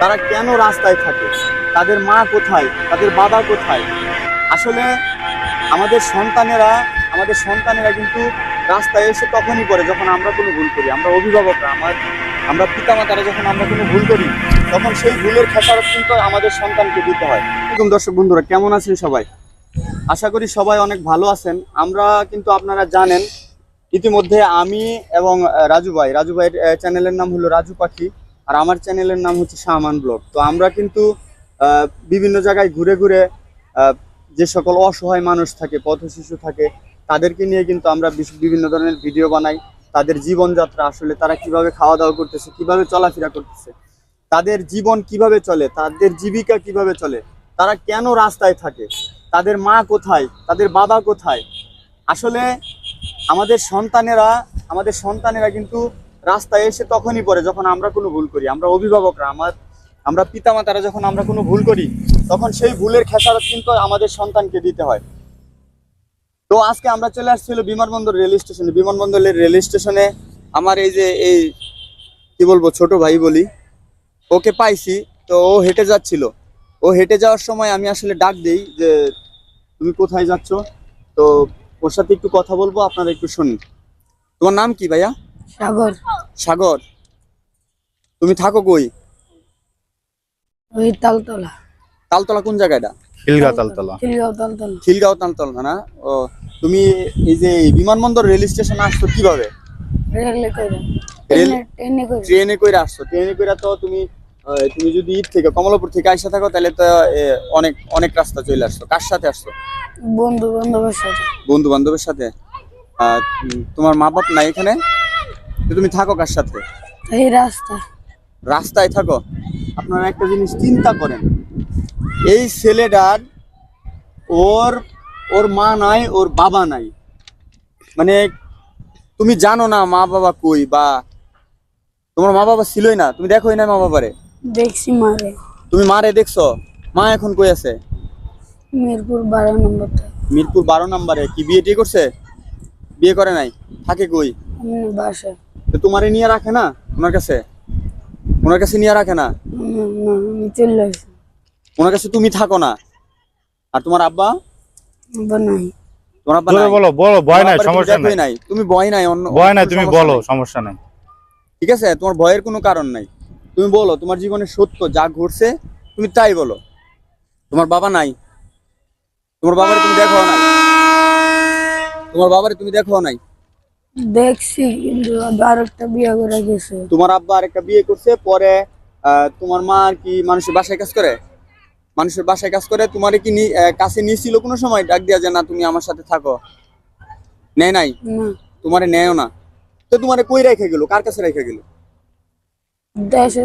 তারা কেন রাস্তায় থাকে? তাদের মা কোথায়? তাদের বাবা কোথায়? আসলে আমাদের সন্তানেরা আমাদের সন্তানেরা কিন্তু রাস্তায় এসে তখনই পড়ে যখন আমরা কোনো ভুল করি। আমরা অভিভাবকরা, আমার, আমরা পিতামাতারা যখন আমরা কোনো ভুল করি, তখন সেই ভুলের খেসারত কিন্তু আমাদের সন্তানকে দিতে হয়। এরকম দর্শক বন্ধুরা, কেমন আছেন সবাই? আশা করি সবাই অনেক ভালো আছেন। আমরা কিন্তু আপনারা জানেন, ইতিমধ্যে আমি এবং রাজু ভাই, রাজু ভাইয়ের চ্যানেলের নাম হলো রাজু পাখি। আর আমার চ্যানেলের নাম হচ্ছে শাহমান ব্লগ। তো আমরা কিন্তু বিভিন্ন জায়গায় ঘুরে ঘুরে যে সকল অসহায় মানুষ থাকে পথ শিশু থাকে, তাদেরকে নিয়ে কিন্তু আমরা বিভিন্ন ধরনের ভিডিও বানাই। তাদের জীবনযাত্রা, আসলে তারা কীভাবে খাওয়া দাওয়া করতেছে, কীভাবে চলাফেরা করতেছে, তাদের জীবন কীভাবে চলে, তাদের জীবিকা কীভাবে চলে, তারা কেন রাস্তায় থাকে, তাদের মা কোথায়, তাদের বাবা কোথায়? আসলে আমাদের সন্তানেরা আমাদের সন্তানেরা কিন্তু রাস্তায় এসে তখনই পড়ে যখন আমরা কোনো ভুল করি। আমরা অভিভাবকরা, আমার, আমরা পিতামাতারা যখন আমরা কোনো ভুল করি, তখন সেই ভুলের খেসারত কিন্তু আমাদের সন্তানকে দিতে হয়। তো আজকে আমরা চলে আসছিল বিমানবন্দর রেল স্টেশনে। বিমানবন্দরের রেল স্টেশনে আমার এই যে, এই, কি বলব, ছোট ভাই বলি, ওকে পাইছি, তো ও হেঁটে যাচ্ছিল। ও হেঁটে যাওয়ার সময় আমি আসলে ডাক দিই যে, তুমি কোথায় যাচ্ছ? তো ওর সাথে একটু কথা বলব, আপনারা একটু শুনুন। তোমার নাম কি ভাইয়া? সাগর। সাগর তুমি থাকো কই? ওই তালতলা। তালতলা কোন জায়গাটা খিলগা তালতলা। খিলগাঁও তালতলা। খিলগাঁও তালতলা না? ও তুমি এই যে বিমানবন্দর রেল স্টেশন আসছো কীভাবে? রেলে করে। রেল- ট্রেনে ট্রেনে ট্রেনে কইরা আসছো। ট্রেনে কইরা তো তুমি তুমি যদি ঈদ থেকে কমলাপুর থেকে আইসা থাকো তাহলে তো অনেক অনেক রাস্তা চলে আসছো। কার সাথে আসছো? বন্ধু বান্ধবের সাথে। বন্ধু বান্ধবের সাথে? আহ, তোমার মা বাপ নাই এখানে? তো তুমি থাকো কার সাথে? এই রাস্তা। রাস্তায় থাকো। আপনারা একটা জিনিস চিন্তা করেন। এই ছেলেটার ওর ওর মা নাই ওর বাবা নাই। মানে তুমি জানো না মা বাবা কই বা তোমার মা বাবা ছিলই না। তুমি দেখোই না মা বাবারে। দেখছি মারে। তুমি মারে দেখছ? মা এখন কই আছে? মিরপুর বারো নম্বরটা। মিরপুর বারো নম্বরে। কি বিয়ে টিয়ে করছে? বিয়ে করে নাই? থাকে কই? এমনি বাসা তো তোমারে নিয়ে রাখে না ওনার কাছে? ওনার কাছে নিয়ে রাখে না? ওনার কাছে তুমি থাকো না। আর তোমার আব্বা? তোমার আব্বা নাই? বলো বলো ভয় নাই সমস্যা নাই। নাই। তুমি ভয় নাই অন্য ভয় নাই তুমি বলো সমস্যা নাই। ঠিক আছে? তোমার ভয়ের কোনো কারণ নাই। তুমি বলো তোমার জীবনে সত্য যা ঘটছে তুমি তাই বলো। তোমার বাবা নাই। তোমার বাবারে তুমি দেখো নাই। তোমার বাবারে তুমি দেখো নাই। দেখছি কিন্তু আর একটা বিয়ে করে গেছে। তোমার আব্বা আরেকটা বিয়ে করছে পরে তোমার মা আর কি মানুষের বাসায় কাজ করে? মানুষের বাসায় কাজ করে তোমার কি কাছে নিয়েছিল কোনো সময়? ডাক দিয়া যে না তুমি আমার সাথে থাকো। নেয় নাই? তোমারে নেয়ও না? তো তোমারে কই রেখে গেল? কার কাছে রেখে গেল? দেশে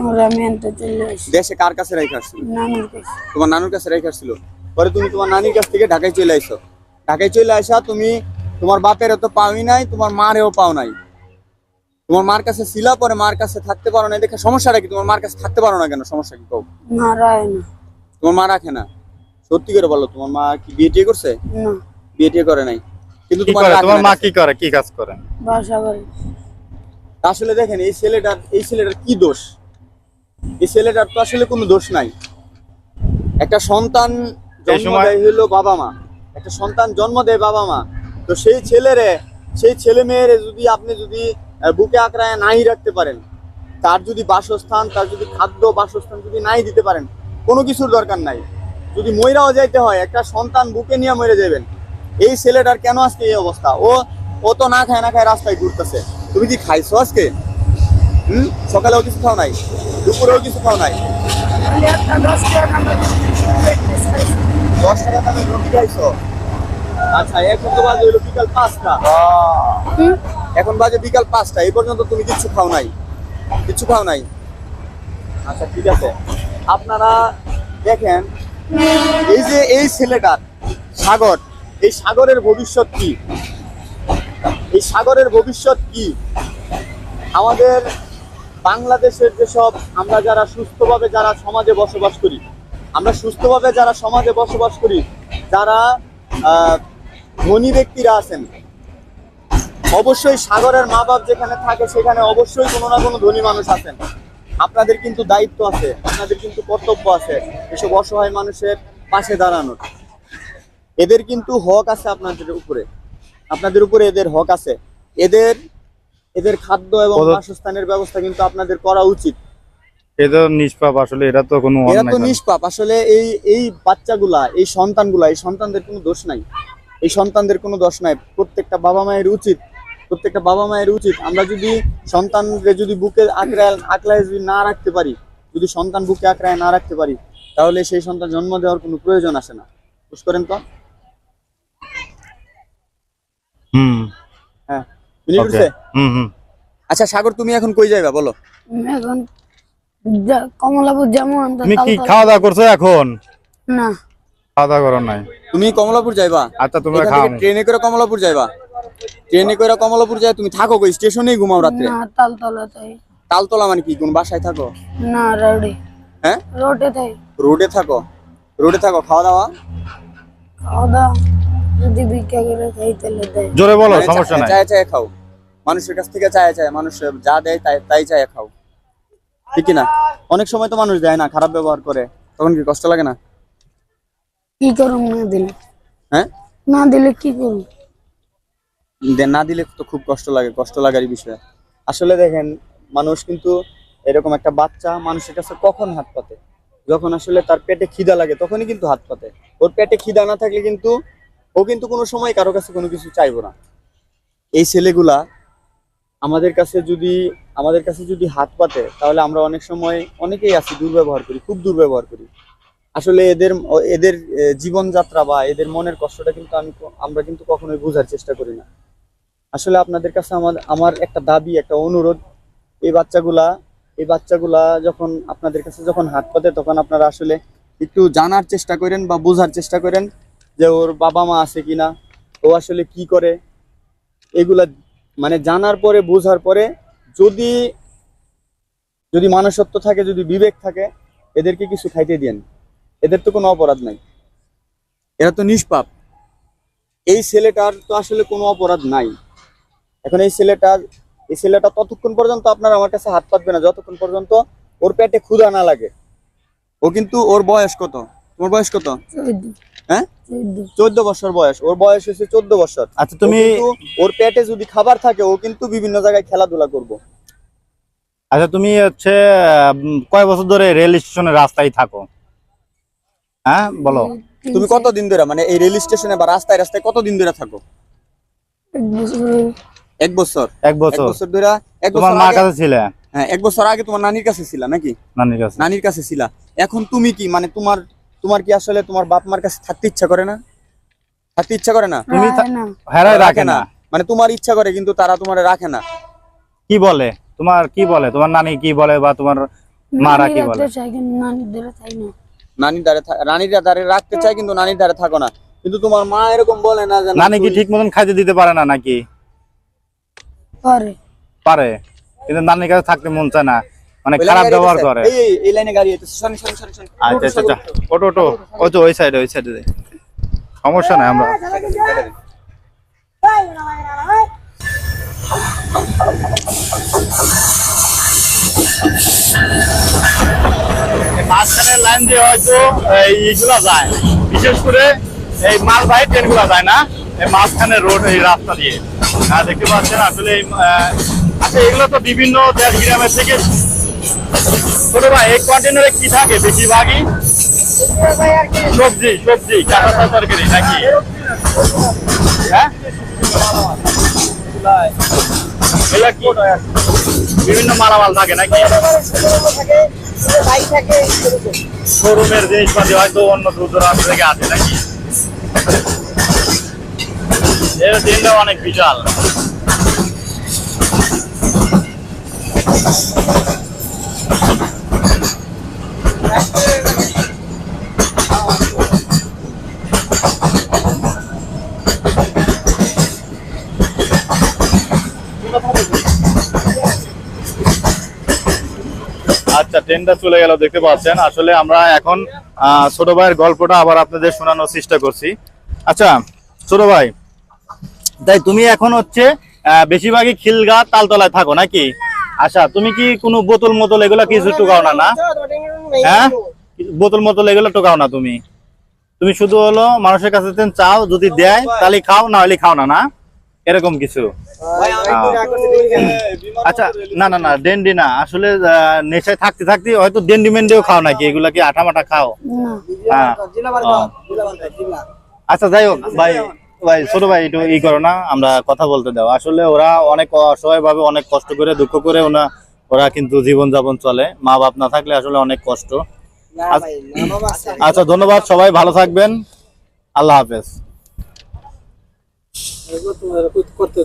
আমরা আমি চলে আসি দেশে কার কাছে রেখে আসছিল? নানুর কাছে। তোমার নানুর কাছে রেখে আসছিল? পরে তুমি তোমার নানির কাছ থেকে ঢাকায় চলে আইছো ঢাকায় চলে আসা তুমি তোমার বাপেরও তো পাওই নাই তোমার মারেও পাও নাই। তোমার মার কাছে ছিলা পরে মার কাছে থাকতে পারো না দেখে সমস্যাটা কি? তোমার মার কাছে থাকতে পারো না কেন? সমস্যা কি কও? না রায় না। তোমার মা রাখে না? সত্যি করে বলো তোমার মা কি বিয়ে টিয়ে করছে? না। বিয়ে টিয়ে করে নাই। কিন্তু তোমার তোমার মা কি করে? কি কাজ করে? বাসা করে। আসলে দেখেন এই ছেলেটার এই ছেলেটার কি দোষ? এই ছেলেটার তো আসলে কোনো দোষ নাই। একটা সন্তান জন্ম দেয় হলো বাবা মা। একটা সন্তান জন্ম দেয় বাবা মা। তো সেই ছেলেরে, সেই ছেলে মেয়েরে যদি আপনি যদি বুকে আঁকড়ায় নাই রাখতে পারেন, তার যদি বাসস্থান, তার যদি খাদ্য বাসস্থান যদি নাই দিতে পারেন, কোনো কিছুর দরকার নাই। যদি ময়রাও যাইতে হয়, একটা সন্তান বুকে নিয়ে মরে যাবেন এই ছেলেটার কেন আজকে এই অবস্থা? ও ও তো না খায় না খায় রাস্তায় ঘুরতেছে। তুমি কি খাইছো আজকে? হুম? সকালেও কিছু খাও নাই? দুপুরেও কিছু খাও নাই? দশ টাকা খাইছো? আচ্ছা এখন তো বাজে হলো বিকাল পাঁচটা। এখন বাজে বিকাল পাঁচটা এই পর্যন্ত তুমি কিচ্ছু খাও নাই। কিচ্ছু খাও নাই। আচ্ছা ঠিক আছে। আপনারা দেখেন এই যে এই ছেলেটার সাগর এই সাগরের ভবিষ্যৎ কি? এই সাগরের ভবিষ্যৎ কি? আমাদের বাংলাদেশের যেসব আমরা যারা সুস্থভাবে যারা সমাজে বসবাস করি আমরা সুস্থভাবে যারা সমাজে বসবাস করি যারা আহ, ধনী ব্যক্তিরা আছেন। অবশ্যই সাগরের মা বাপ যেখানে থাকে সেখানে অবশ্যই কোনো না কোনো ধনী মানুষ আছেন। আপনাদের কিন্তু দায়িত্ব আছে আপনাদের কিন্তু কর্তব্য আছে এসব অসহায় মানুষের পাশে দাঁড়ানোর। এদের কিন্তু হক আছে আপনাদের উপরে। আপনাদের উপরে এদের হক আছে। এদের এদের খাদ্য এবং বাসস্থানের ব্যবস্থা কিন্তু আপনাদের করা উচিত। এটা নিষ্পাপ আসলে এরা তো কোনো এরা তো নিষ্পাপ। আসলে এই এই বাচ্চাগুলা এই সন্তানগুলা এই সন্তানদের কোনো দোষ নাই। এই সন্তানদের কোনো দোষ নাই। প্রত্যেকটা বাবা মায়ের উচিত প্রত্যেকটা বাবা মায়ের উচিত। আমরা যদি সন্তানকে যদি বুকে আঁকড়ায় আঁকড়ায় যদি না রাখতে পারি যদি সন্তান বুকে আঁকড়ায় না রাখতে পারি তাহলে সেই সন্তান জন্ম দেওয়ার কোনো প্রয়োজন আসে না। বুঝ করেন তো? হুম। হ্যাঁ। হুম হুম। আচ্ছা সাগর তুমি এখন কই যাইবা? বলো। এখন যা- কমলাপুর যেমন তুমি কি খাওয়া দাওয়া করছ এখন? না। খাওয়া দাওয়া করো নাই? তুমি কমলাপুর যাইবা? আচ্ছা তোমরা খাও ট্রেনে করে কমলাপুর যাইবা? ট্রেনে করে কমলাপুর যাই তুমি থাকো কই? স্টেশনেই ঘুমাও রাত্রে? না তালতলা তাই তালতলা মানে কি? কোন বাসায় থাকো? না রোডে। হ্যাঁ? রোডে তাই রোডে থাকো? রোডে থাকো খাওয়া দাওয়া? খাওয়া দাওয়া। যদি ভিক্ষা করে খাই তাহলে দেয়। জোরে বলো মানে সমস্যা নাই। চায়ে চায়ে খাও। মানুষের কাছ থেকে চায়ে চায় মানুষ যা দেয় তাই তাই চায়ে খাও। ঠিক না? অনেক সময় তো মানুষ দেয় না খারাপ ব্যবহার করে। তখন কি কষ্ট লাগে না? কি করুম না দিলে? হ্যাঁ? না দিলে কি করুম? না দিলে তো খুব কষ্ট লাগে কষ্ট লাগারই বিষয়। আসলে দেখেন মানুষ কিন্তু এরকম একটা বাচ্চা মানুষের কাছে কখন হাত পাতে? যখন আসলে তার পেটে খিদা লাগে তখনই কিন্তু হাত পাতে। ওর পেটে খিদা না থাকলে কিন্তু ও কিন্তু কোনো সময় কারও কাছে কোনো কিছু চাইব না। এই ছেলেগুলা আমাদের কাছে যদি আমাদের কাছে যদি হাত পাতে তাহলে আমরা অনেক সময় অনেকেই আছি দুর্ব্যবহার করি খুব দুর্ব্যবহার করি। আসলে এদের এদের জীবনযাত্রা বা এদের মনের কষ্টটা কিন্তু আমি আমরা কিন্তু কখনোই বোঝার চেষ্টা করি না। আসলে আপনাদের কাছে আমার আমার একটা দাবি, একটা অনুরোধ, এই বাচ্চাগুলা এই বাচ্চাগুলা যখন আপনাদের কাছে যখন হাত পাতে, তখন আপনারা আসলে একটু জানার চেষ্টা করেন বা বোঝার চেষ্টা করেন যে ওর বাবা মা আছে কিনা, ও আসলে কি করে। এগুলা মানে জানার পরে, বোঝার পরে যদি যদি মানুষত্ব থাকে, যদি বিবেক থাকে, এদেরকে কিছু খাইতে দেন এদের তো কোনো অপরাধ নাই। এরা তো নিষ্পাপ। এই ছেলেটার তো আসলে কোনো অপরাধ নাই। এখন এই ছেলেটার এই ছেলেটা ততক্ষণ পর্যন্ত আপনার আমার কাছে হাত পাতবে না। যতক্ষণ পর্যন্ত ওর পেটে ক্ষুধা না লাগে। ও কিন্তু ওর বয়স কত? তোমার বয়স কত? চোদ্দ। হ্যাঁ? চোদ্দ। বছর বয়স। ওর বয়স হয়েছে চোদ্দ বছর। আচ্ছা তুমি ওর পেটে যদি খাবার থাকে ও কিন্তু বিভিন্ন জায়গায় খেলাধুলা করব। আচ্ছা তুমি হচ্ছে কয় বছর ধরে রেল স্টেশনের রাস্তায় থাকো? হ্যাঁ বলো। তুমি কত দিন ধরে মানে এই রেল স্টেশনে বা রাস্তায় রাস্তায় কত দিন ধরে থাকো? এক বছর এক বছর? এক বছর। ধরে এক বছর মার কাছে ছিলে? হ্যাঁ এক বছর আগে তোমার নানির কাছে ছিলা নাকি? নানির কাছে। নানির কাছে ছিলা। এখন তুমি কি মানে তোমার তোমার কি আসলে তোমার বাপ মার কাছে থাকতে ইচ্ছা করে না? থাকতে ইচ্ছা করে না? তুমি রায় না। হেরাই রাখে না। মানে তোমার ইচ্ছা করে কিন্তু তারা তোমার রাখে না। কি বলে? তোমার কি বলে? তোমার নানি কি বলে বা তোমার মারা কি বলে? নানি ধরে চাই না। নানির দ্বারে থা- নানির দ্বারে রাখতে চাই কিন্তু নানির দ্বারে থাকো না কিন্তু তোমার মা এরকম বলে না যে নানি কি ঠিক মতন খাইতে দিতে পারে না নাকি পারে পারে কিন্তু নানির কাছে থাকতে মন চায় না মানে খারাপ ব্যবহার করে এই লাইনে গাড়ি আছে সরি সরি সরি সরি আচ্ছা আচ্ছা আচ্ছা ওটো ওটো ওই তো ওই সাইডে ওই সাইডে সমস্যা নাই আমরা লাইন হয়তো এইগুলা যায়। বিশেষ করে এই মালবাহী ট্রেনগুলো যায় না? এই মাঝখানে রোড, এই রাস্তা দিয়ে। হ্যাঁ দেখতে পাচ্ছেন আসলে আচ্ছা এগুলো তো বিভিন্ন দেশ গ্রামের থেকে। ছোট ভাই, এই কন্টেনারে কি থাকে বেশিরভাগই? সবজি সবজি, কাঁচা তরকারি নাকি? হ্যাঁ? বিভিন্ন মালামাল থাকে নাকি? শোরুমের জিনিসপাতি হয়তো অন্য দূর দূরান্ত থেকে আছে নাকি? এর দিনটা অনেক বিশাল। আচ্ছা ট্রেনটা চলে গেল, দেখতে পাচ্ছেন। আসলে আমরা এখন ছোট ভাইয়ের গল্পটা আবার আপনাদের শোনানোর চেষ্টা করছি। আচ্ছা ছোট ভাই, তাই তুমি এখন হচ্ছে বেশিরভাগই খিলগা তালতলায় থাকো নাকি? আচ্ছা তুমি কি কোনো বোতল মোতল এগুলা কিছু টুকাও না না? হ্যাঁ? বোতল মোতল এগুলো টোকাও না তুমি? তুমি শুধু হলো মানুষের কাছে চাও, যদি দেয়, তাহলে খাও, না হলে খাও না না? এরকম কিছু? আচ্ছা না না না ডেন্ডি না। আসলে নেশায় থাকতে থাকতে হয়তো ডেন্ডি মেন্ডিও খাও নাকি? এগুলা কি আঠা মাঠা খাও? হ্যাঁ। আচ্ছা যাই হোক ভাই ভাই ছোট ভাই একটু ই করো না আমরা কথা বলতে দাও। আসলে ওরা অনেক অসহায় ভাবে অনেক কষ্ট করে দুঃখ করে ওনা ওরা কিন্তু জীবন যাপন চলে। মা বাপ না থাকলে আসলে অনেক কষ্ট। আচ্ছা ধন্যবাদ সবাই ভালো থাকবেন। আল্লাহ হাফেজ। করতে